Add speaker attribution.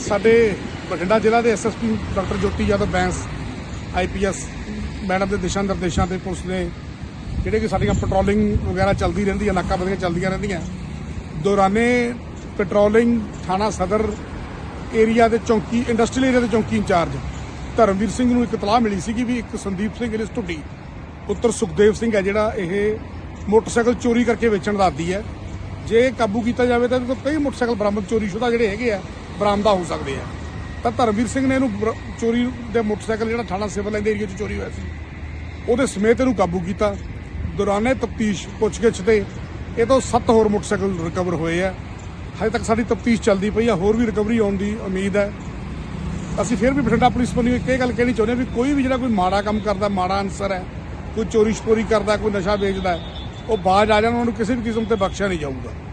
Speaker 1: ਸਾਡੇ ਬਠਿੰਡਾ ਜ਼ਿਲ੍ਹਾ ਦੇ SSP doctor Jyoti Yadav Bains IPS madam ਦੇ ਦਿਸ਼ਾ ਨਿਰਦੇਸ਼ਾਂ ਤੇ ਪੁਲਿਸ ਨੇ ਜਿਹੜੇ ਕਿ ਸਾਡੀਆਂ ਪੈਟਰੋਲਿੰਗ ਵਗੈਰਾ ਚੱਲਦੀ ਰਹਿੰਦੀ ਹੈ ਨਾਕਾਬੰਦੀਆਂ ਚੱਲਦੀਆਂ ਰਹਿੰਦੀਆਂ। ਦੌਰਾਨੇ ਪੈਟਰੋਲਿੰਗ ਥਾਣਾ ਸਦਰ ਏਰੀਆ ਦੇ ਚੌਂਕੀ ਇੰਡਸਟਰੀਅਲ ਏਰੀਆ ਦੇ ਚੌਂਕੀ ਇੰਚਾਰਜ ਧਰਮਵੀਰ ਸਿੰਘ ਨੂੰ ਇੱਕ ਇਤਲਾਹ ਮਿਲੀ ਸੀ ਕਿ ਵੀ ਇੱਕ ਸੰਦੀਪ ਸਿੰਘ ਇਲਿਸ ਢੁੱਡੀ, ਪੁੱਤਰ ਸੁਖਦੇਵ ਸਿੰਘ ਹੈ ਜਿਹੜਾ ਇਹ ਮੋਟਰਸਾਈਕਲ ਚੋਰੀ ਕਰਕੇ ਵੇਚਣ ਦਾ ਆਦੀ ਹੈ। ਜੇ ਕਾਬੂ ਕੀਤਾ ਜਾਵੇ ਤਾਂ ਇਹਦੇ ਤੋਂ ਕਈ ਮੋਟਰਸਾਈਕਲ ਬਰਾਮਦ ਚੋਰੀ ਸ਼ੁਦਾ ਜਿਹੜੇ ਹੈਗੇ ਆ। ਬਰਾਮਦਾ ਹੋ ਸਕਦੇ ਆ। ਤਾਂ ਧਰਮਵੀਰ ਸਿੰਘ ਨੇ ਇਹਨੂੰ ਬਰ- ਚੋਰੀ ਦੇ ਮੋਟਰਸਾਈਕਲ ਜਿਹੜਾ ਥਾਣਾ ਸਿਵਲ ਲਾਈਨ ਦੇ ਏਰੀਆ 'ਚ ਚੋਰੀ ਹੋਇਆ ਸੀ। ਉਹਦੇ ਸਮੇਤ ਇਹਨੂੰ ਕਾਬੂ ਕੀਤਾ। ਦੌਰਾਨੇ ਤਫਤੀਸ਼ ਪੁੱਛਗਿੱਛ ਤੇ ਇਹ ਤੋਂ ਸੱਤ ਹੋਰ ਮੋਟਰਸਾਈਕਲ ਰਿਕਵਰ ਹੋਏ ਆ। ਹਜੇ ਤੱਕ ਸਾਡੀ ਤਫਤੀਸ਼ ਚੱਲਦੀ ਪਈ ਆ, ਹੋਰ ਵੀ ਰਿਕਵਰੀ ਆਉਣ ਦੀ ਉਮੀਦ ਹੈ। ਅਸੀਂ ਫਿਰ ਵੀ ਬਠਿੰਡਾ ਪੁਲਿਸ ਵੱਲੋਂ ਇੱਕ ਇਹ ਗੱਲ ਕਹਿਣੀ ਚਾਹੁੰਦੇ ਹਾਂ ਵੀ ਕੋਈ ਵੀ ਜਿਹੜਾ ਕੋਈ ਮਾੜਾ ਕੰਮ ਕਰਦਾ, ਮਾੜਾ ਅਨਸਰ ਹੈ, ਕੋਈ ਚੋਰੀ ਛਪੋਰੀ ਕਰਦਾ, ਕੋਈ ਨਸ਼ਾ ਵੇਚਦਾ, ਉਹ ਬਾਜ ਆ ਜਾਣ, ਉਹਨਾਂ ਨੂੰ ਕਿਸੇ ਵੀ ਕਿਸਮ ਤੇ ਬਖਸ਼ਿਆ ਨਹੀਂ ਜਾਊਗਾ।